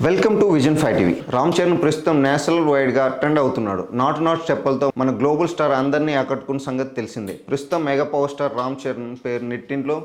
Welcome to vision five TV. Ram Charan ప్రస్తుతం national వైడ్గా trend అవుతున్నాడు. నాట్ నాట్ స్టెప్పులతో మన గ్లోబల్ స్టార్ అందరినీ ఆకట్టుకున్న సంగతి తెలిసిందే. ప్రస్తుతం mega power star Ram Charan పేరు నెట్టింట్లో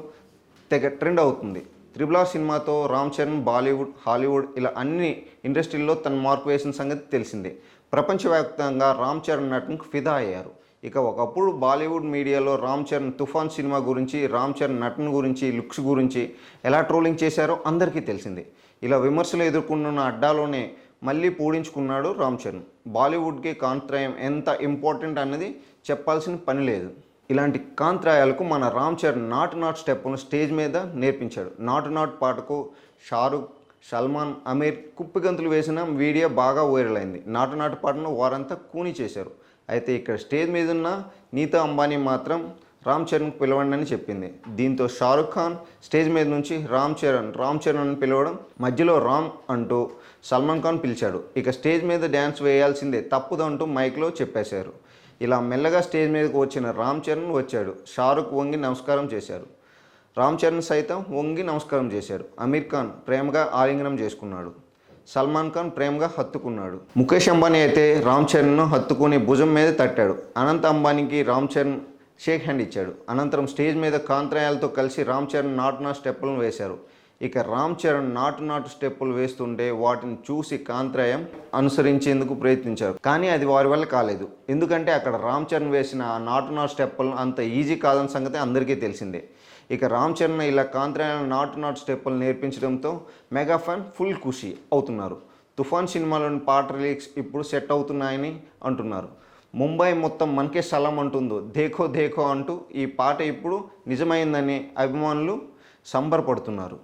తెగ ట్రెండ్ అవుతుంది. త్రిబుల్ ఆర్ సినిమాతో రామ్ చరణ్ బాలీవుడ్ హాలీవుడ్ ఇలా అన్ని ఇండస్ట్రీల్లో తన మార్పు వేసిన సంగతి తెలిసిందే. ప్రపంచవ్యాప్తంగా రామ్ చరణ్ నటనకు ఫిదా అయ్యారు. ఇక ఒకప్పుడు బాలీవుడ్ మీడియాలో రామ్ చరణ్ తుఫాన్ సినిమా గురించి రామ్ చరణ్ నటన గురించి లుక్స్ గురించి ఎలా ట్రోలింగ్ చేశారో అందరికీ తెలిసిందే. ఇలా విమర్శలు ఎదుర్కొంటున్న అడ్డాలోనే మళ్ళీ పూడించుకున్నాడు రామ్ చరణ్. బాలీవుడ్కి కాంత్రాయం ఎంత ఇంపార్టెంట్ అన్నది చెప్పాల్సిన పని లేదు. ఇలాంటి కాంత్రాయాలకు మన రామ్ చరణ్ నాట్ నాట్ స్టెప్ను స్టేజ్ మీద నేర్పించాడు. నాటు నాట్ పాటకు షారుఖ్ సల్మాన్ అమీర్ కుప్పిగంతులు వేసిన వీడియో బాగా వైరల్ అయింది. నాటు నాటు పాటను వారంతా కూని చేశారు. అయితే ఇక్కడ స్టేజ్ మీద ఉన్న నీతా అంబానీ మాత్రం రామ్ చరణ్కు పిలవండి అని చెప్పింది. దీంతో షారుఖ్ ఖాన్ స్టేజ్ మీద నుంచి రామ్ చరణ్ రామ్ చరణ్ అని పిలవడం మధ్యలో రామ్ అంటూ సల్మాన్ ఖాన్ పిలిచాడు. ఇక స్టేజ్ మీద డ్యాన్స్ వేయాల్సిందే తప్పుదంటూ మైక్లో చెప్పేశారు. ఇలా మెల్లగా స్టేజ్ మీదకు వచ్చిన రామ్ చరణ్ వచ్చాడు. షారుఖ్ వంగి నమస్కారం చేశారు. రామ్ చరణ్ సైతం వంగి నమస్కారం చేశారు. అమీర్ ఖాన్ ప్రేమగా ఆలింగనం చేసుకున్నాడు. సల్మాన్ ఖాన్ ప్రేమగా హత్తుకున్నాడు. ముఖేష్ అంబానీ అయితే రామ్ చరణ్ను హత్తుకుని భుజం మీద తట్టాడు. అనంత అంబానీకి రామ్ చరణ్ షేక్ హ్యాండ్ ఇచ్చాడు. అనంతరం స్టేజ్ మీద కాంత్రయాలతో కలిసి రామ్ చరణ్ నాట్నా స్టెప్పులను వేశారు. ఇక రామ్ చరణ్ నాటు నాటు స్టెప్పులు వేస్తుంటే వాటిని చూసి కాంత్రయం అనుసరించేందుకు ప్రయత్నించారు. కానీ అది వారి వల్ల కాలేదు. ఎందుకంటే అక్కడ రామ్ చరణ్ వేసిన ఆ నాటు నాటు స్టెప్పులను అంత ఈజీ కాదని సంగతి అందరికీ తెలిసిందే. ఇక రామ్ చరణ్ ఇలా కాంత్రయాల నాటు నాటు స్టెప్పులు నేర్పించడంతో మెగా ఫ్యాన్ ఫుల్ ఖుషి అవుతున్నారు. తుఫాన్ సినిమాలోని పాట రిలీక్స్ ఇప్పుడు సెట్ అవుతున్నాయని అంటున్నారు. ముంబై మొత్తం మనకే స్థలం అంటుందో దేఖో దేఖో అంటూ ఈ పాట ఇప్పుడు నిజమైందని అభిమానులు సంబరపడుతున్నారు.